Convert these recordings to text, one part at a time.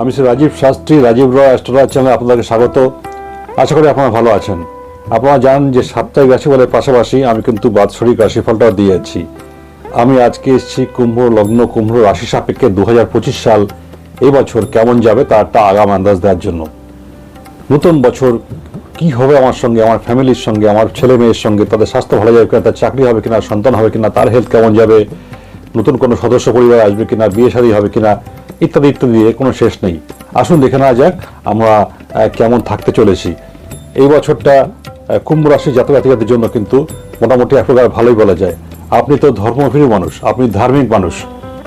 আমি শ্রী রাজীব শাস্ত্রী, রাজীব রয় অ্যাস্ট্রোলজার চ্যানেলে আপনাদেরকে স্বাগত। আশা করি আপনারা ভালো আছেন। আপনারা জানেন যে সাপ্তাহিক রাশিফলের পাশাপাশি আমি কিন্তু বাৎসরিক রাশিফলটাও দিয়েছি। আমি আজকে এসেছি কুম্ভ, লগ্ন, কুম্ভ রাশি সাপেক্ষে দু হাজার পঁচিশ সাল এই বছর কেমন যাবে তার একটা আগাম আন্দাজ দেওয়ার জন্য। নতুন বছর কি হবে আমার সঙ্গে, আমার ফ্যামিলির সঙ্গে, আমার ছেলে মেয়ের সঙ্গে, তাদের স্বাস্থ্য ভালো যাবে কিনা, তার চাকরি হবে কিনা, সন্তান হবে কিনা, তার হেলথ কেমন যাবে, নতুন কোনো সদস্য পরিবার আসবে কিনা, বিয়ে শাদী হবে কিনা ইত্যাদি ইত্যাদি কোনো শেষ নেই। আসুন দেখে নেওয়া যাক আমরা কেমন থাকতে চলেছি। এই বছরটা কুম্ভ রাশি জাতক জাতিকাদের জন্য কিন্তু মোটামুটি এক প্রকার ভালোই বলা যায়। আপনি তো ধর্মপ্রিয় মানুষ, আপনি ধার্মিক মানুষ।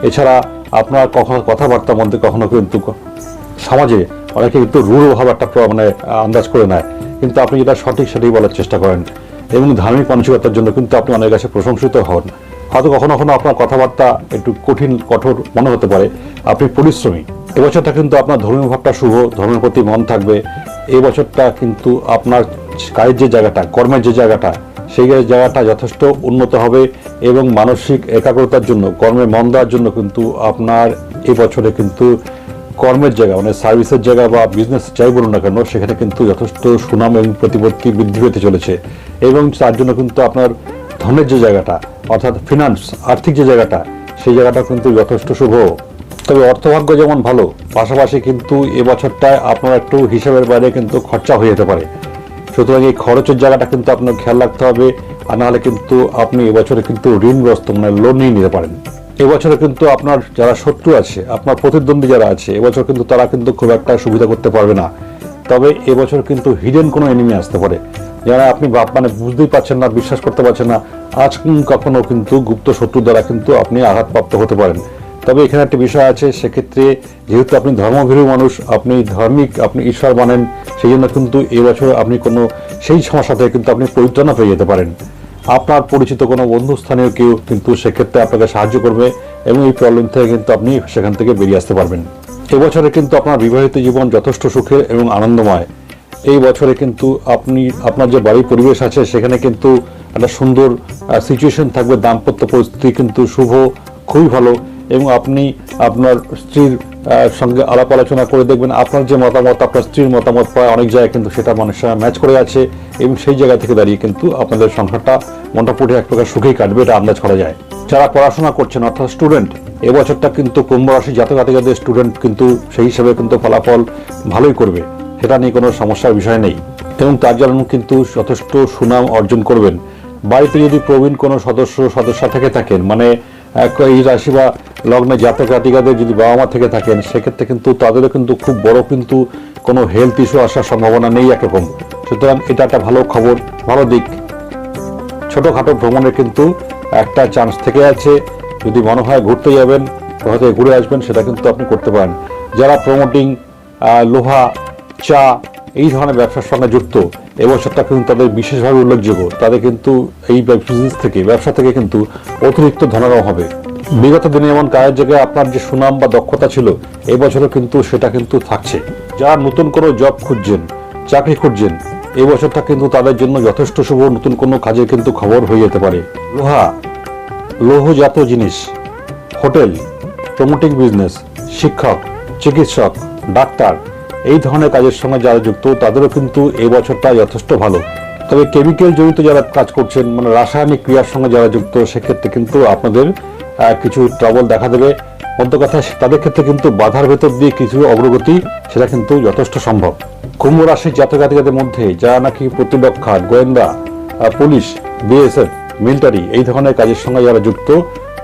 এছাড়া আপনার কখনো কথাবার্তার মধ্যে কখনো কিন্তু সমাজে অনেকে কিন্তু রূঢ় ভাব একটা মানে আন্দাজ করে নেয়। কিন্তু আপনি যেটা সঠিক সেটাই বলার চেষ্টা করেন। এবং ধার্মিক মানসিকতার জন্য কিন্তু আপনি অনেক কাছে প্রশংসিত হন। হয়তো কখনো কখনো আপনার কথাবার্তা একটু কঠিন, কঠোর মনে হতে পারে। আপনি পরিশ্রমী। এবছরটা কিন্তু আপনার ধর্মীয় ভাবটা শুভ, ধর্মের প্রতি মন থাকবে। এই বছরটা কিন্তু আপনার কাজের যে জায়গাটা, কর্মের যে জায়গাটা, সেই জায়গাটা যথেষ্ট উন্নত হবে এবং মানসিক একাগ্রতার জন্য, কর্মে মন দেওয়ার জন্য কিন্তু আপনার এ বছরে কিন্তু কর্মের জায়গা মানে সার্ভিসের জায়গা বা বিজনেস যাই বলুন না কেন, সেখানে কিন্তু যথেষ্ট সুনাম এবং প্রতিপত্তি বৃদ্ধি পেতে চলেছে। এবং তার জন্য কিন্তু আপনার ধনের যে জায়গাটা, অর্থাৎ ফিনান্স আর্থিক যে জায়গাটা, সেই জায়গাটা কিন্তু যথেষ্ট শুভ। তবে অর্থভাগ্য যেমন ভালো, পাশাপাশি কিন্তু এ বছরটায় আপনার একটু হিসাবের বাইরে কিন্তু খরচা হয়ে যেতে পারে। সুতরাং এই খরচের জায়গাটা কিন্তু আপনার খেয়াল রাখতে হবে, আর নাহলে কিন্তু আপনি এবছরে কিন্তু ঋণগ্রস্ত মানে লোন নিয়ে নিতে পারেন। এবছরে কিন্তু আপনার যারা শত্রু আছে, আপনার প্রতিদ্বন্দ্বী যারা আছে, এবছর কিন্তু তারা কিন্তু খুব একটা সুবিধা করতে পারবে না। তবে এবছর কিন্তু হিডেন কোনো এনিমি আসতে পারে। যারা আপনি ভাব- মানে বুঝতেই পারছেন না, বিশ্বাস করতে পারছেন না, আজ কখনো কিন্তু গুপ্ত শত্রু দ্বারা কিন্তু আপনি আঘাতপ্রাপ্ত হতে পারেন। তবে এখানে একটা বিষয় আছে, সেক্ষেত্রে যেহেতু আপনি ধর্মভীরু মানুষ, আপনি ধার্মিক, আপনি ঈশ্বর মানেন সেই জন্য কিন্তু এবছর আপনি কোনো, সেই সমস্যা থেকে কিন্তু আপনি পরিত্রাণা পেয়ে যেতে পারেন। আপনার পরিচিত কোনো বন্ধু স্থানীয় কেউ কিন্তু সেক্ষেত্রে আপনাকে সাহায্য করবে এবং এই প্রবলেম থেকে কিন্তু আপনি সেখান থেকে বেরিয়ে আসতে পারবেন। এবছরে কিন্তু আপনার বিবাহিত জীবন যথেষ্ট সুখের এবং আনন্দময়। এই বছরে কিন্তু আপনি, আপনার যে বাড়ির পরিবেশ আছে, সেখানে কিন্তু একটা সুন্দর সিচুয়েশন থাকবে। দাম্পত্য পরিস্থিতি কিন্তু শুভ, খুবই ভালো। এবং আপনি আপনার স্ত্রীর সঙ্গে আলাপ আলোচনা করে দেখবেন, আপনার যে মতামত, আপনার স্ত্রীর মতামত প্রায় অনেক জায়গায় কিন্তু সেটা মানুষের ম্যাচ করে আছে। এবং সেই জায়গা থেকে দাঁড়িয়ে কিন্তু আপনাদের সংসারটা মোটামুটি এক প্রকার সুখেই কাটবে, এটা আন্দাজ করা যায়। যারা পড়াশোনা করছেন, অর্থাৎ স্টুডেন্ট এবছরটা কিন্তু কুম্ভ রাশি জাতক জাতিকাদের স্টুডেন্ট কিন্তু সেই হিসাবে কিন্তু ফলাফল ভালোই করবে। সেটা নিয়ে কোনো সমস্যার বিষয় নেই। এবং তার জন্য কিন্তু যথেষ্ট সুনাম অর্জন করবেন। বাড়িতে যদি প্রবীণ কোনো সদস্য সদস্য থেকে থাকেন মানে এই রাশি বা লগ্নে জাতক জাতিকাদের যদি বাবা মা থেকে থাকেন, সেক্ষেত্রে কিন্তু তাদেরও কিন্তু খুব বড় কিন্তু কোনো হেলথ ইস্যু আসার সম্ভাবনা নেই একরকম সুতরাং এটা একটা ভালো খবর, ভালো দিক। ছোটোখাটো ভ্রমণের কিন্তু একটা চান্স থেকে আছে। যদি মনে হয় ঘুরতে যাবেন থেকে ঘুরে আসবেন, সেটা কিন্তু আপনি করতে পারেন। যারা প্রমোটিং লোহা চা, এই ধরনের ব্যবসার সঙ্গে যুক্ত। এবছরটা কিন্তু তাদের বিশেষভাবে উল্লেখযোগ্য। তাদের কিন্তু এই বিজনেস থেকে, ব্যবসা থেকে কিন্তু অতিরিক্ত ধনারও হবে। বিগত দিনে এমন কাজের জায়গায় আপনার যে সুনাম বা দক্ষতা ছিল এবছরও কিন্তু সেটা কিন্তু থাকছে। যারা নতুন কোনো জব খুঁজছেন, চাকরি খুঁজছেন এই বছরটা কিন্তু তাদের জন্য যথেষ্ট শুভ নতুন কোনো কাজের কিন্তু খবর হয়ে যেতে পারে। লোহা, লৌহজাত জিনিস, হোটেল প্রমোটিং বিজনেস শিক্ষক, চিকিৎসক, ডাক্তার এই ধরনের কাজের সঙ্গে যারা যুক্ত, তাদেরও কিন্তু এই বছরটা যথেষ্ট ভালো। তবে কেমিক্যাল জড়িত যারা কাজ করছেন মানে রাসায়নিক ক্রিয়ার সঙ্গে যারা যুক্ত, সেক্ষেত্রে কিন্তু আপনাদের কিছু ট্রাবল দেখা দেবে। মধ্য কথা, তাদের ক্ষেত্রে কিন্তু বাধার ভেতর দিয়ে কিছু অগ্রগতি, সেটা কিন্তু যথেষ্ট সম্ভব। কুম্ভ রাশির জাতক জাতিকাদের মধ্যে যারা নাকি প্রতিরক্ষা, গোয়েন্দা পুলিশ বিএসএফ মিলিটারি এই ধরনের কাজের সঙ্গে যারা যুক্ত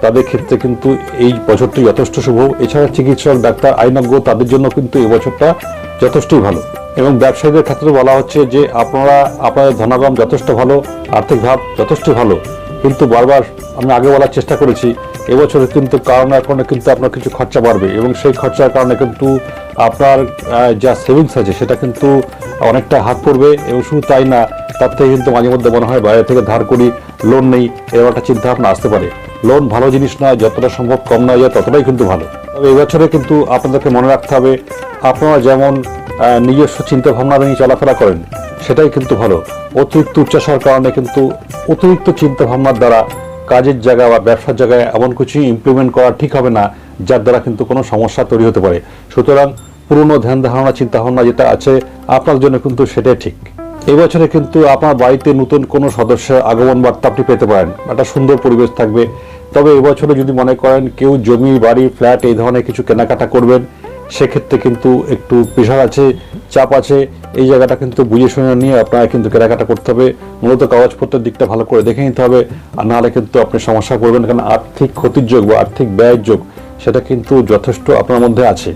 তাদের ক্ষেত্রে কিন্তু এই বছরটি যথেষ্ট শুভ। এছাড়া চিকিৎসক, ডাক্তার, আইনজ্ঞ, তাদের জন্য কিন্তু এই বছরটা যথেষ্টই ভালো। এবং ব্যবসায়ীদের ক্ষেত্রে বলা হচ্ছে যে, আপনারা, আপনাদের ধনাগম যথেষ্ট ভালো, আর্থিক ভাব যথেষ্ট ভালো। কিন্তু বারবার আমি আগে বলার চেষ্টা করেছি, এবছরে কিন্তু কারণে কারণে কিন্তু আপনার কিছু খরচা বাড়বে। এবং সেই খরচার কারণে কিন্তু আপনার যা সেভিংস আছে, সেটা কিন্তু অনেকটা হাত পড়বে। এবং শুধু তাই না, তার থেকে কিন্তু মাঝে মধ্যে মনে হয় বাইরে থেকে ধার করি লোন নেই, এরকম একটা চিন্তা ভাবনা আসতে পারে। লোন ভালো জিনিস নয়, যতটা সম্ভব কম নেওয়া যায় ততটাই কিন্তু ভালো। তবে এবছরে কিন্তু আপনাদেরকে মনে রাখতে হবে, আপনারা যেমন নিজস্ব চিন্তা ভাবনা নিয়ে চলাফেরা করেন, সেটাই কিন্তু ভালো। অতিরিক্ত উচ্চাসার কারণে কিন্তু অতিরিক্ত চিন্তা ভাবনার দ্বারা কাজের জায়গা বা ব্যবসার জায়গায় এমন কিছু ইমপ্লিমেন্ট করা ঠিক হবে না, যার দ্বারা কিন্তু কোনো সমস্যা তৈরি হতে পারে। সুতরাং পুরনো ধ্যান ধারণা চিন্তা ভাবনা যেটা আছে, আপনার জন্য কিন্তু সেটাই ঠিক। এবছরে কিন্তু আপনার বাড়িতে নতুন কোনো সদস্য আগমন বার্তা আপনি পেতে পারেন। একটা সুন্দর পরিবেশ থাকবে। তবে এবছরে যদি মনে করেন কেউ জমি, বাড়ি, ফ্ল্যাট এই ধরনের কিছু কেনাকাটা করবেন, সেক্ষেত্রে কিন্তু একটু প্রেশার আছে, চাপ আছে। এই জায়গাটা কিন্তু বুঝে শুনে নিয়ে আপনারা কিন্তু কেনাকাটা করতে হবে। মূলত কাগজপত্রের দিকটা ভালো করে দেখে নিতে হবে। আর নাহলে কিন্তু আপনি সমস্যা করবেন, কারণ আর্থিক ক্ষতির যোগ বা আর্থিক ব্যয়ের যোগ সেটা কিন্তু যথেষ্ট আপনার মধ্যে আছে।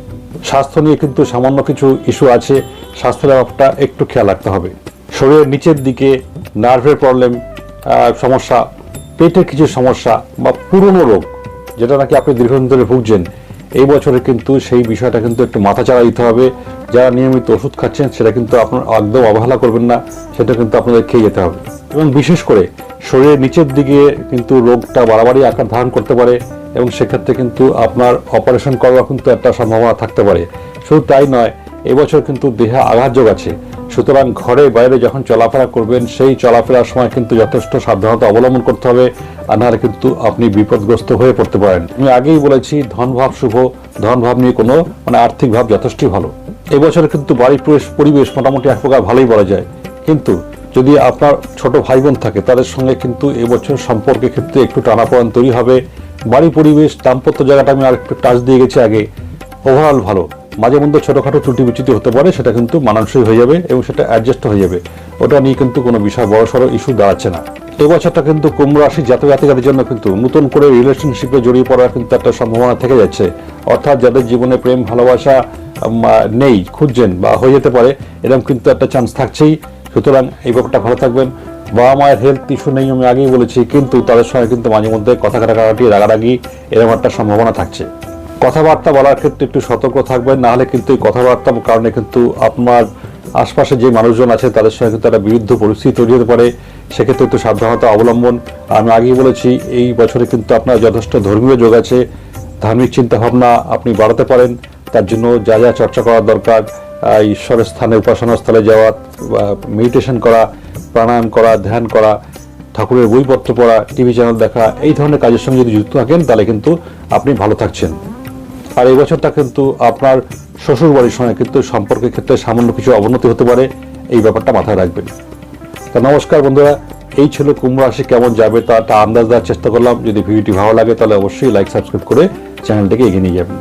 স্বাস্থ্য নিয়ে কিন্তু সামান্য কিছু ইস্যু আছে। স্বাস্থ্যের ব্যাপারটা একটু খেয়াল রাখতে হবে। শরীরের নিচের দিকে নার্ভের প্রবলেম সমস্যা, পেটের কিছু সমস্যা বা পুরনো রোগ, যেটা নাকি আপনি দীর্ঘদিন ধরে ভুগছেন, এই বছরে কিন্তু সেই বিষয়টা কিন্তু একটু মাথা চাড়া দিতে হবে। যারা নিয়মিত ওষুধ খাচ্ছেন, সেটা কিন্তু আপনার একদম অবহেলা করবেন না, সেটা কিন্তু আপনাদের খেয়ে যেতে হবে। এবং বিশেষ করে শরীরের নিচের দিকে কিন্তু রোগটা বাড়াবাড়ি আকার ধারণ করতে পারে এবং সেক্ষেত্রে কিন্তু আপনার অপারেশন করার কিন্তু একটা সম্ভাবনা থাকতে পারে। শুধু তাই নয়, এবছর কিন্তু দেহে আঘাত যোগ আছে। সুতরাং ঘরে বাইরে যখন চলাফেরা করবেন, সেই চলাফেরার সময় কিন্তু যথেষ্ট সাবধানতা অবলম্বন করতে হবে, আর নাহলে কিন্তু আপনি বিপদগ্রস্ত হয়ে পড়তে পারেন। আমি আগেই বলেছি, ধনভাব শুভ, ধনভাব নিয়ে কোনো মানে আর্থিক ভাব যথেষ্টই ভালো। এবছর কিন্তু বাড়ির পরিবেশ- মোটামুটি এক প্রকার ভালোই বলা যায়। কিন্তু যদি আপনার ছোট ভাই বোন থাকে, তাদের সঙ্গে কিন্তু এবছর সম্পর্কের ক্ষেত্রে একটু টানাপোড়ান তৈরি হবে। বাড়ি পরিবেশ, দাম্পত্য জায়গাটা আমি আর একটু টাচ দিয়ে গেছি আগে। ওভারঅল ভালো। মাঝে মধ্যে ছোটোখাটো ত্রুটি বিচ্যুতি হতে পারে, সেটা কিন্তু মানানসই হয়ে যাবে এবং সেটা অ্যাডজাস্ট হয়ে যাবে। ওটা নিয়ে কিন্তু কোনো বিষয় বড় সড়ো ইস্যু দাঁড়াচ্ছে না। এবছরটা কিন্তু কুম্ভ রাশি জাতক জাতিকাদের জন্য কিন্তু নতুন করে রিলেশনশিপে জড়িয়ে পড়ার কিন্তু একটা সম্ভাবনা থেকে যাচ্ছে। অর্থাৎ যাদের জীবনে প্রেম, ভালোবাসা নেই, খুঁজছেন বা হয়ে যেতে পারে, এরকম কিন্তু একটা চান্স থাকছেই। সুতরাং এই ব্যাপারটা ভালো থাকবেন। বাবা মায়ের হেলথ ইস্যু নেই, আমি আগেই বলেছি, কিন্তু তাদের সঙ্গে কিন্তু মাঝে মধ্যে কথা কাটাকাটি, রাগারাগি, এরকম একটা সম্ভাবনা থাকছে। কথাবার্তা বলার ক্ষেত্রে একটু সতর্ক থাকবেন, না হলে কিন্তু এই কথাবার্তার কারণে কিন্তু আপনার আশপাশে যে মানুষজন আছে তাদের সঙ্গে কিন্তু একটা বিরুদ্ধ পরিস্থিতি তৈরি হতে পারে। সেক্ষেত্রে একটু সাবধানতা অবলম্বন। আমি আগেই বলেছি, এই বছরে কিন্তু আপনার যথেষ্ট ধর্মীয় যোগ আছে। ধার্মিক চিন্তা ভাবনা আপনি বাড়াতে পারেন। তার জন্য যা যা চর্চা করা দরকার ঈশ্বরের স্থানে উপাসনা স্থলে যাওয়া মেডিটেশন করা, প্রাণায়াম করা, ধ্যান করা, ঠাকুরের বইপত্র পড়া টিভি চ্যানেল দেখা, এই ধরনের কাজের সঙ্গে যদি যুক্ত থাকেন, তাহলে কিন্তু আপনি ভালো থাকছেন। আর এই বছরটা কিন্তু আপনার শ্বশুর বাড়ির সঙ্গে কিন্তু সম্পর্কের ক্ষেত্রে সামান্য কিছু অবনতি হতে পারে, এই ব্যাপারটা মাথায় রাখবেন। তো নমস্কার বন্ধুরা, এই ছিল কুম্ভ রাশি কেমন যাবে তা একটা আন্দাজ দেওয়ার চেষ্টা করলাম। যদি ভিডিওটি ভালো লাগে তাহলে অবশ্যই লাইক সাবস্ক্রাইব করে চ্যানেলটিকে এগিয়ে নিয়ে যাবেন।